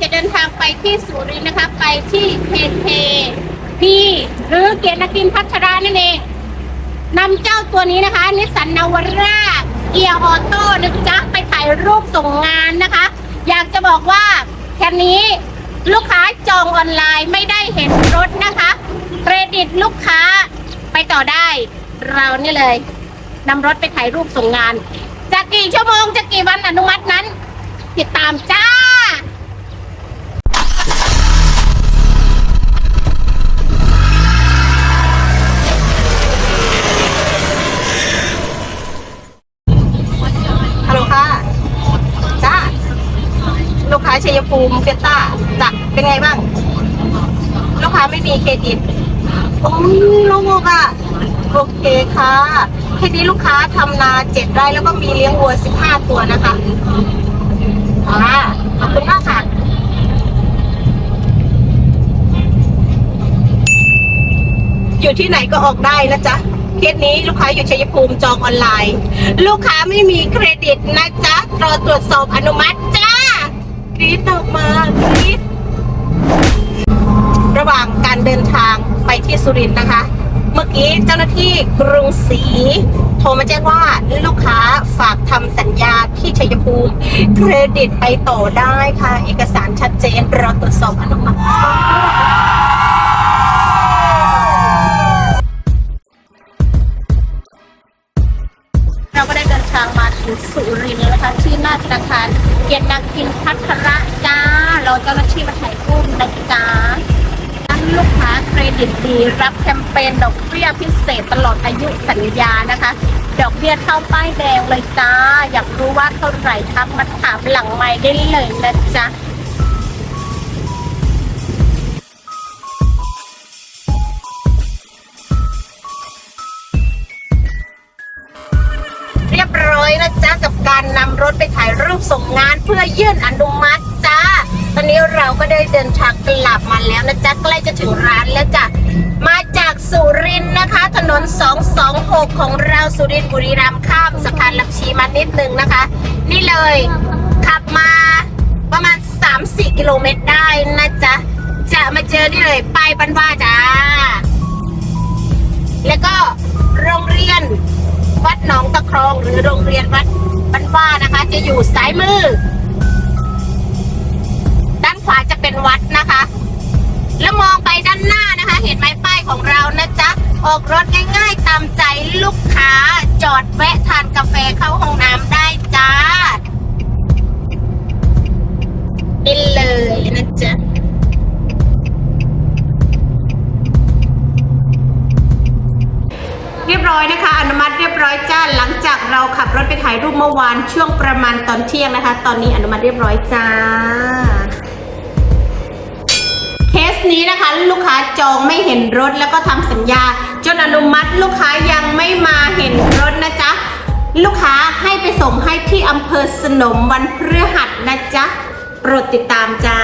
จะเดินทางไปที่สุรินทร์นะคะ ไปที่เทเทพี่หรือเกียรตินกินพัชรานั่นเองนำเจ้าตัวนี้นะคะนิสสันนาวาร่าเกียร์ออโต้นะจ๊ะไปถ่ายรูปส่งงานนะคะ อยากจะบอกว่าแค่นี้ลูกค้าจองออนไลน์ไม่ได้เห็นรถนะคะเครดิตลูกค้าไปต่อได้ เรานี่เลยนำรถไปถ่ายรูปส่งงานจะกี่ชั่วโมงจะกี่วันอนุมัตินั้น ติดตามจ้า ค้าชัยภูมิเฟต้าจะเป็นไงบ้าง ลูกค้าไม่มีเครดิตโอ้ยโลงอกอะโอเคค่ะแค่นี้ลูกค้าทำนาเจ็ดไร่แล้วก็มีเลี้ยงวัวสิบห้าตัวนะคะอ่าขอบคุณมากค่ะอยู่ที่ไหนก็ออกได้นะจ๊ะเคสนี้ลูกค้าอยู่ชัยภูมิจองออนไลน์ ลูกค้าไม่มีเครดิตนะจ๊ะรอตรวจสอบอนุมัติจ้า กรีดออกมากรีดระหว่างการเดินทางไปที่สุรินทร์นะคะ เมื่อกี้เจ้าหน้าที่กรุงศรีโทรมาแจ้งว่าลูกค้าฝากทำสัญญาที่ชัยภูมิ เครดิตไปต่อได้ค่ะ เอกสารชัดเจนรอตรวจสอบอนุมัติเราก็ได้เดินทางมาถึงสุรินทร์ นะคะที่หน้าธนาคารเกียรตินาคินพัทระจ้าเราเจ้าหน้าที่มาถ่ายรูปนะจ๊ะท่านลูกค้าเครดิตดี รับแคมเปญดอกเบี้ยพิเศษตลอดอายุสัญญานะคะ ดอกเบี้ยเข้าป้ายแดงเลยจ้า อยากรู้ว่าเท่าไหร่ทักมาถามหลังไม้ได้เลยนะจ๊ะ การนำรถไปถ่ายรูปส่งงานเพื่อยื่นอนุมัติจ้า ตอนนี้เราก็ได้เดินทางกลับมาแล้วนะจ๊ะใกล้จะถึงร้านแล้วจ้ะมาจากสุรินนะคะ ถนน 226 ของเราสุรินบุรีรัมย์ข้ามสะพานลำชีมานิดนึงนะคะ นี่เลยขับมาประมาณ 3-4 กิโลเมตรได้นะจ๊ะจะมาเจอนี่เลยป้ายบันว่าจ้า แล้วก็โรงเรียนวัดหนองตะครองหรือโรงเรียนวัด อยู่ซ้ายมือ ด้านขวาจะเป็นวัดนะคะ แล้วมองไปด้านหน้านะคะ เห็นไหมป้ายของเรานะจ๊ะ ออกรถง่ายๆ ตามใจลูกค้า จอดแวะทานกาแฟเข้าห้องน้ำได้จ้านี่เลยนะจ๊ะ เรี ยบร้อยนะคะ อนุมัติเรียบร้อยจ้าหลังจากเราขับรถไปถ่ายรูปเมื่อวานช่วงประมาณตอนเที่ยงนะคะ ตอนนี้อนุมัติเรียบร้อยจ้า เคสนี้นะคะ ลูกค้าจองไม่เห็นรถแล้วก็ทำสัญญา จนอนุมัติลูกค้ายังไม่มาเห็นรถนะจ๊ะลูกค้าให้ไปส่งให้ที่อำเภอสนมวันพฤหัสนะจ๊ะโปรดติดตามจ้า